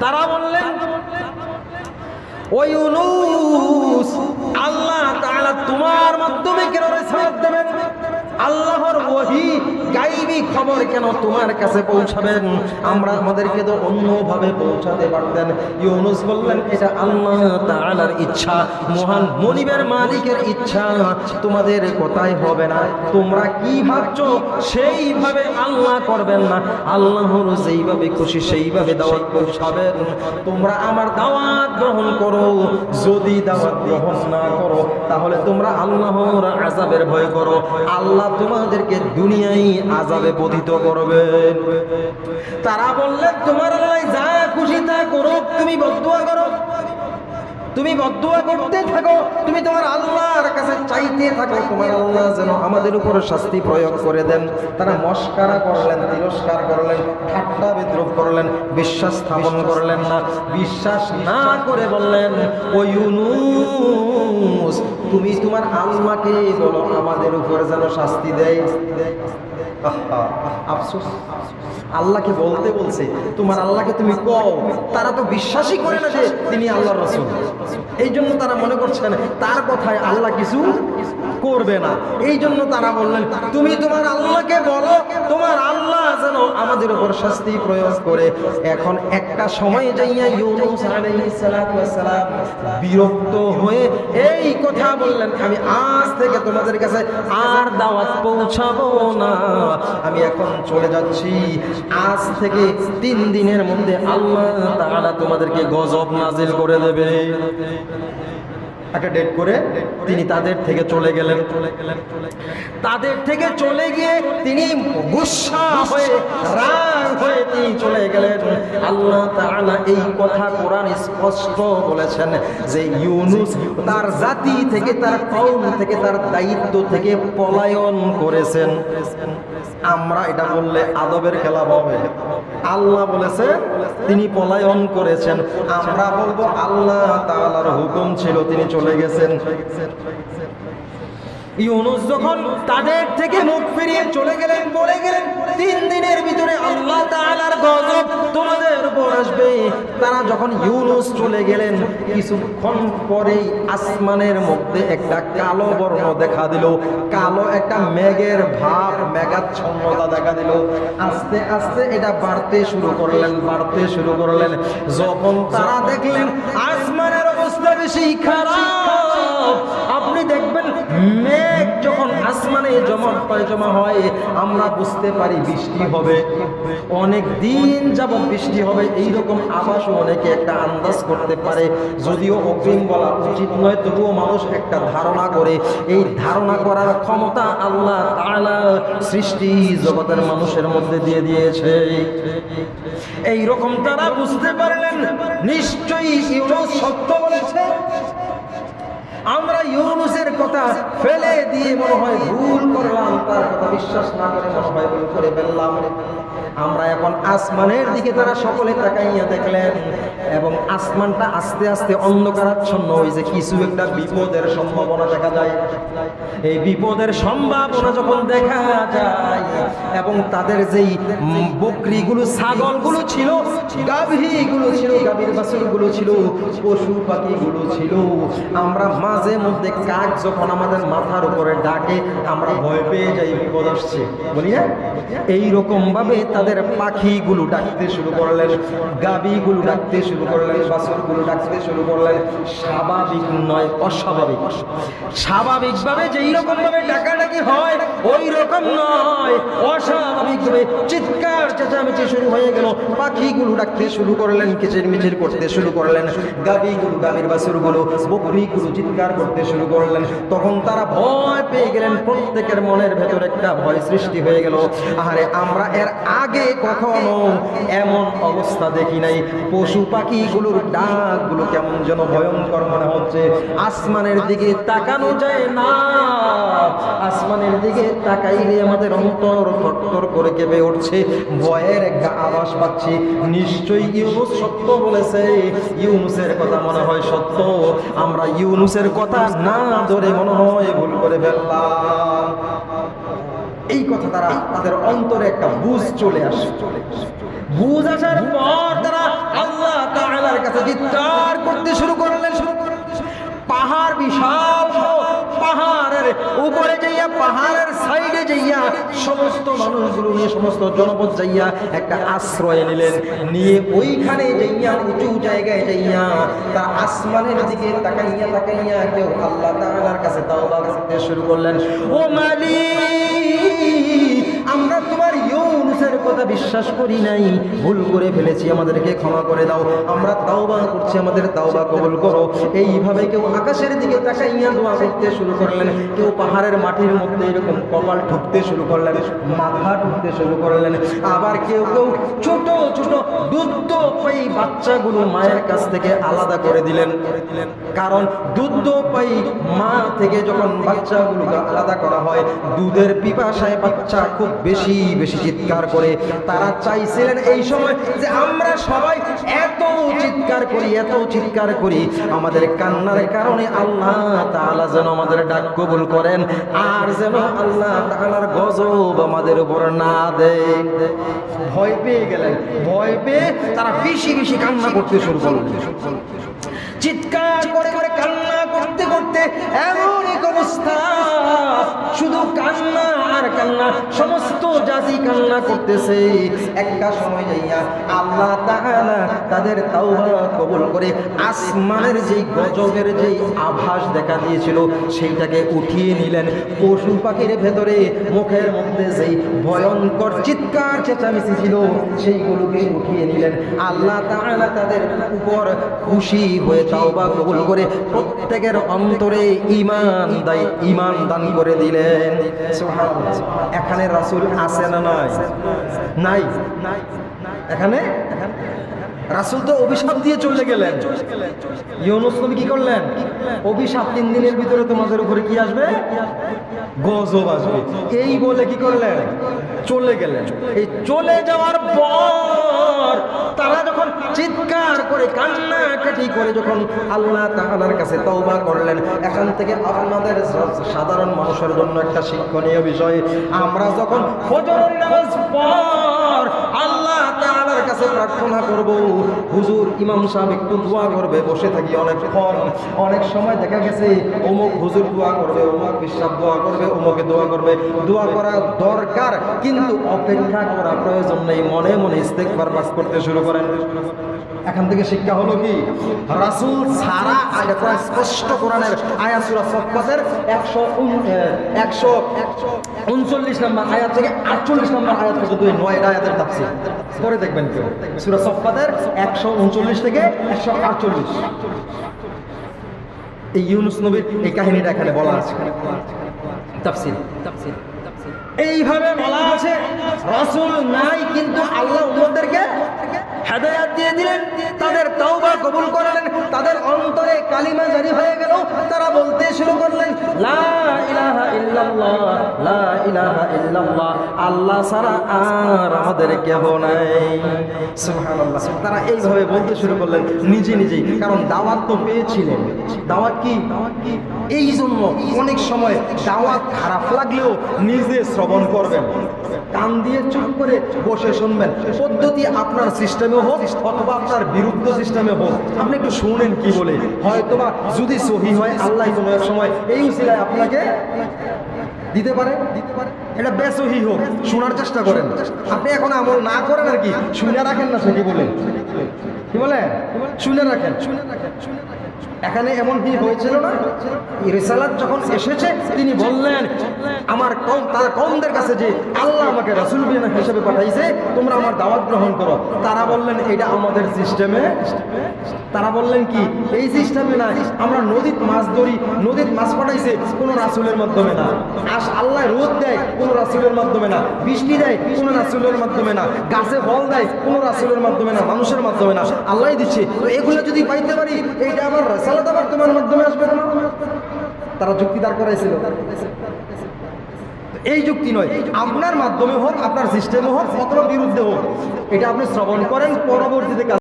তারা বললেন ওই আল্লাহ তোমার মাধ্যমে কেন রেসালাত দেবেন? আল্লাহর ওহী গাইবী খবর কেন তোমার কাছে পৌঁছাবেন? আমরা আমাদেরকে তো অন্যভাবে পৌঁছাতে পারতেন। ইউনুস বললেন, এটা আল্লাহ তাআলার ইচ্ছা, মহান মনিবের মালিকের ইচ্ছা। তোমাদের কথাই হবে না। তোমরা কি ভাবছ? সেইভাবে আল্লাহ করবেন না। আল্লাহর যেইভাবে খুশি সেইভাবে দাওয়াত পৌঁছাবেন। তোমরা আমার দাওয়াত গ্রহণ করো। যদি দাওয়াত গ্রহণ না করো, তাহলে তোমরা আল্লাহর আজাবের ভয় করো। আল্লাহ তোমাদেরকে দুনিয়ায় আজাবে পতিত করবেন তারা বললেন, তোমার যা খুশি তা করো তুমি বদুয়া করো। তুমি বদুয়া করতে থাকো তুমি তোমার আল্লাহর কাছে চাইতে থাকো তোমার আল্লাহ যেন আমাদের উপর শাস্তি প্রয়োগ করে দেন। তারা মস্কারা করলেন তিরস্কার করলেন ঠাট্টা বিদ্রোহ করলেন বিশ্বাস স্থাপন করলেন না। বিশ্বাস না করে বললেন ও ইউনুস তুমি তোমার আল্লাহকে বলো আমাদের উপর যেন শাস্তি দেয়। আহা, আফসোস। আল্লাহকে বলতে বলছে, তোমার আল্লাহকে তুমি কও। তারা তো বিশ্বাসই করে না যে তিনি আল্লাহর রসুল। এই জন্য তারা মনে করছেন তার কথায় আল্লাহ কিছু করবে না। এই জন্য তারা বললেন, তুমি তোমার আল্লাহকে বলো, তোমার আল্লাহ যেন আমাদের উপর শাস্তি প্রয়োগ করে। এখন একটা সময় যাইয়া বিরক্ত হয়ে এই কথা বললেন, আমি আজ থেকে তোমাদের কাছে আর দাওয়াত পৌঁছাবো না। আমি এখন চলে যাচ্ছি। আজ থেকে তিন দিনের মধ্যে আল্লাহ তাআলা তোমাদেরকে গজব নাজিল করে দেবে। একটা ডেট করে তিনি তাদের থেকে চলে গেলেন। তাদের থেকে চলে গিয়ে তিনি গুসা হয়ে, রাগ হয়ে তিনি চলে গেলেন। আল্লাহ তাআলা এই কথা কোরআন স্পষ্ট বলেছেন যে ইউনুস তার জাতি থেকে, তার কওম থেকে, তার দায়িত্ব থেকে পলায়ন করেছেন। আমরা এটা বললে আদবের খেলা হবে। আল্লাহ বলেছে, তিনি পলায়ন করেছেন। আমরা বলব আল্লাহ তাআলার হুকুম ছিল তিনি চলে গেছেন। ইউনুস যখন তাদের থেকে মুখ ফিরিয়ে চলে গেলেন বলে গেলেন, তিন দিনের ভিতরে আল্লাহ তাআলার গজব তোমাদের উপর আসবে। তারা যখন ইউনুস চলে গেলেন, কিছুক্ষণ পরেই আসমানের মধ্যে একটা কালো বর্ণ দেখা দিল। কালো একটা মেঘের ভাব, মেঘাচ্ছন্নতা দেখা দিল। আস্তে আস্তে এটা বাড়তে শুরু করলেন, বাড়তে শুরু করলেন। যখন তারা দেখলেন, আসমানের অবস্থা বেশি আপনি দেখবেন মেঘ যখন আসমানে জমা হয় জমা হয়, আমরা বুঝতে পারি বৃষ্টি হবে। অনেক দিন যাবত বৃষ্টি হবে এই রকম আবাসও অনেকে একটা আন্দাজ করতে পারে। যদিও অগ্রিম বলা উচিত নয়, তবুও মানুষ একটা ধারণা করে। এই ধারণা করার ক্ষমতা আল্লাহ তাআলা সৃষ্টি জগতের মানুষের মধ্যে দিয়ে দিয়েছে। এই রকম তারা বুঝতে পারলেন, নিশ্চয়ই সত্য বলেছে। আমরা ইউনুসের কথা ফেলে দিয়ে মনে হয় ভুল করলাম, তার কথা বিশ্বাস না করে হয় ভুল করে ফেললাম। আমরা এখন আসমানের দিকে তারা সকলে তাকাইয়া দেখলেন এবং আসমানটা আস্তে আস্তে অন্ধকারাচ্ছন্ন। হয়েছে কিছু একটা বিপদের সম্ভাবনা দেখা যায়। এই বিপদের সম্ভাবনা যখন দেখা যায় এবং তাদের যেই বকরিগুলো, ছাগলগুলো ছিল, গাভীগুলো ছিল, গাভীর বাছুরগুলো ছিল, পশু পাখিগুলো ছিল, আমরা মাঝে মধ্যে কাক যখন আমাদের মাথার উপরে ডাকে, আমরা ভয় পেয়ে যাই, বিপদ আসছে। বলি না এইরকম ভাবে তাদের পাখিগুলো ডাকতে শুরু করলেন গাবিগুলো ডাকতে শুরু করলেন বাসরগুলো ডাকতে শুরু করলেন। স্বাভাবিক নয়, অস্বাভাবিক। স্বাভাবিকভাবে যেই রকম ভাবে হয়, ওই রকম নয়। অস্বাভাবিক ভাবে চিৎকার চেঁচামেচি শুরু হয়ে গেল। পাখিগুলো ডাকতে শুরু করলেন, কিচির মিচির করতে শুরু করলেন। বকরিগুলো চিৎকার করতে শুরু করলেন। তখন তারা ভয় পেয়ে গেলেন। প্রত্যেকের মনের ভেতর একটা ভয় সৃষ্টি হয়ে গেল। আরে আমরা এর আগে কখনো এমন অবস্থা দেখি নাই। পশু পাখিগুলোর ডাকগুলো কেমন যেন ভয়ঙ্কর মনে হচ্ছে। আসমানের দিকে তাকানো যায় না। আসমানের দিকে তাকাইলে আমাদের অন্তর থরথর করে কেঁপে উঠছে। ভয়ের একটা আওয়াজ পাচ্ছি। নিশ্চয়ই ইউনুস সত্য বলেছে। ইউনুসের কথা মনে হয় সত্য। আমরা ইউনুসের কথা না ধরে মনে হয় ভুল করে ফেললাম। এই কথা তারা তাদের অন্তরে একটা বুঝ চলে আসে বুঝ আসার পর তারা আল্লাহ তাআলার কাছে চিৎকার করতে শুরু করলেন শুরু করলেন। পাহাড় বিশাল পাহাড়ের সাইডে যাইয়া সমস্ত মানুষগুলো নিয়ে, সমস্ত জনপদ যাইয়া একটা আশ্রয় নিলেন। নিয়ে ওইখানে যাইয়া, উঁচু জায়গায় যাইয়া, তা আসমানের দিকে তাকাইয়া তাকাইয়া কেউ আল্লাহ তাআলার কাছে করতে শুরু করলেন। ও মালিক! ইউনুসের কথা বিশ্বাস করি নাই। ভুল করে ফেলেছি, আমাদেরকে ক্ষমা করে দাও। আমরা তাওবা করছি, আমাদের তাওবা কবুল করো। এইভাবে কেউ আকাশের দিকে তাকাইয়া দোয়া করতে শুরু করলেন, কেউ পাহাড়ের মাটির মধ্যে এরকম কপাল ঠুকতে শুরু করলেন, মাথা ঠুকতে শুরু করলেন। আবার কেউ কেউ ছোট ছোট দুধ পাই বাচ্চাগুলো মায়ের কাছ থেকে আলাদা করে দিলেন। কারণ দুধ পাই মা থেকে যখন বাচ্চাগুলোকে আলাদা করা হয়, দুধের পিপাসায় বাচ্চা খুব বেশি বেশি চিৎকার করে। তারা চাইছিলেন এই সময় যে আমরা সবাই এত চিৎকার করি, এত চিৎকার করি। আমাদের কান্নার কারণে আল্লাহ তাআলা যেন আমাদের ডাক কবুল করেন, আর যেন আল্লাহ তাআলার গজব আমাদের উপর না দেয়। ভয় পেয়ে গেলেন, ভয় পেয়ে তারা বেশি বেশি কান্না করতে শুরু করলেন। চিৎকার করে করে কান্না করতে করতে এমন এক অবস্থা, শুধু কান্না আর কান্না, সমস্ত জাতি কান্না করতেছে। একটা সময় যাইয়া আল্লাহ তাআলা তাদের তাওবা কবুল করে আসমানের যেই গজবের যেই আভাস দেখা দিয়েছিল, সেইটাকে উঠিয়ে নিলেন। পশু পাখির ভেতরে মুখের মধ্যে যেই ভয়ঙ্কর চিৎকার, চেঁচামেচি ছিল, সেইগুলোকে উঠিয়ে নিলেন। আল্লাহ তাআলা তাদের উপর খুশি হয়ে তাওবা কবুল করে প্রত্যেকের অন্তরে ইমান দাই ঈমান দান করে দিলেন। সুবহানাল্লাহ। এখানে রাসুল আছে না নাই? নাই। এখানে? রাসূল তো অভিশাপ দিয়ে চলে গেলেন। ইউনুস নবী কি করলেন? অভিশাপ তিন দিনের ভিতরে তোমাদের উপরে কি আসবে? গজব আসবে। এই বলে কি করলেন? চলে গেলেন। এই চলে যাওয়ার পর তারা যখন চিৎকার করে, কান্নাকাটি করে, যখন আল্লাহ তাআলার কাছে তওবা করলেন, এখান থেকে আপনাদের সাধারণ মানুষের জন্য একটা শিক্ষণীয় বিষয়। আমরা যখন ফজরের নামাজ পর আল্লাহ তাআলার কাছে প্রার্থনা করব। হুজুর, ইমাম সাহেব একটু দোয়া করবে, বসে থাকি অনেকক্ষণ অনেক সময় দেখা গেছে, অমুক হুজুর দোয়া করবে, অমুক বিশ্বাস দোয়া করবে, অমুকে দোয়া করবে। দোয়া করা দরকার, কিন্তু অপেক্ষা করা প্রয়োজন নেই। মনে মনে ইস্তেকবার পাস করতে শুরু করেন। এখান থেকে শিক্ষা হলো কি? রাসূল সারা স্পষ্ট কোরআনের আয়াত সূরা সফফাতের 100 একশো উনচল্লিশ নম্বর আয়াত থেকে আটচল্লিশ নম্বর আয়াত পর্যন্ত এই নয়টা আয়াতের তাফসীর। পরে দেখবেন কেউ। সূরা সফফাতের একশো উনচল্লিশ থেকে একশো আটচল্লিশ। এই ইউনুস নবীর এই কাহিনীটা এখানে বলা আছে। তাফসীর। এইভাবে বলা আছে, রাসূল নাই, কিন্তু আল্লাহ দিলেন তাদের কবুল করলেন তাদের অন্তরে কালিমা জারি হয়ে গেল তারা বলতে শুরু করলেন লা ইলাহা ইল্লাল্লাহ, লা আল্লাহ ছাড়া আর আমাদের কেহ নাই। তারা এইভাবে বলতে শুরু করলেন নিজে নিজেই। কারণ দাওয়াত তো পেয়েছিলেন। দাওয়াত কি? এই জন্য অনেক সময় দাওয়াত খারাপ লাগলেও নিজে শ্রবণ করবেন। কান দিয়ে চুপ করে বসে শুনবেন। পদ্ধতি আপনার সিস্টেমে হোক অথবা আপনার বিরুদ্ধ সিস্টেমে হোক। আপনি একটু শুনেন কি বলে। হয়তোবা যদি সহি হয়, আল্লাহ কোনো সময় এই উসিলায় আপনাকে দিতে পারে? দিতে পারে এটা বেসহি হোক, শোনার চেষ্টা করেন। আপনি এখন আমল না করেন আর কি, শুনে রাখেন না, সে কি বলেন কি বলে? শুনে রাখেন শুনে রাখেন শুনে রাখেন। এখানে এমন কি হয়েছিল না? রিসালাত যখন এসেছে, তিনি বললেন, আমার কম, তার কমদের কাছে যে আল্লাহ আমাকে রাসুল হিসেবে পাঠাইছে, তোমরা আমার দাওয়াত গ্রহণ করো। তারা বললেন, এটা আমাদের সিস্টেমে তারা বললেন, কি? এই সিস্টেমে না আমরা নদীত মাছ ধরি নদীত মাছ পাঠাইছে, কোনো রাসুলের মাধ্যমে না। আস আল্লাহ রোদ দেয়, কোনো রাসুলের মাধ্যমে না। বৃষ্টি দেয়, কোনো রাসুলের মাধ্যমে না। গাছে ফল দেয়, কোনো রাসুলের মাধ্যমে না, মানুষের মাধ্যমে না। আল্লাহ দিচ্ছে। তো এগুলো যদি পাইতে পারি, এইটা আবার সালাদ আবার তোমার মাধ্যমে আসবে না? তারা যুক্তি দাঁড় করাইছিল। এই যুক্তি নয়, আপনার মাধ্যমে হোক, আপনার সিস্টেমে হোক, অথবা বিরুদ্ধে হোক, এটা আপনি শ্রবণ করেন, পরবর্তীতে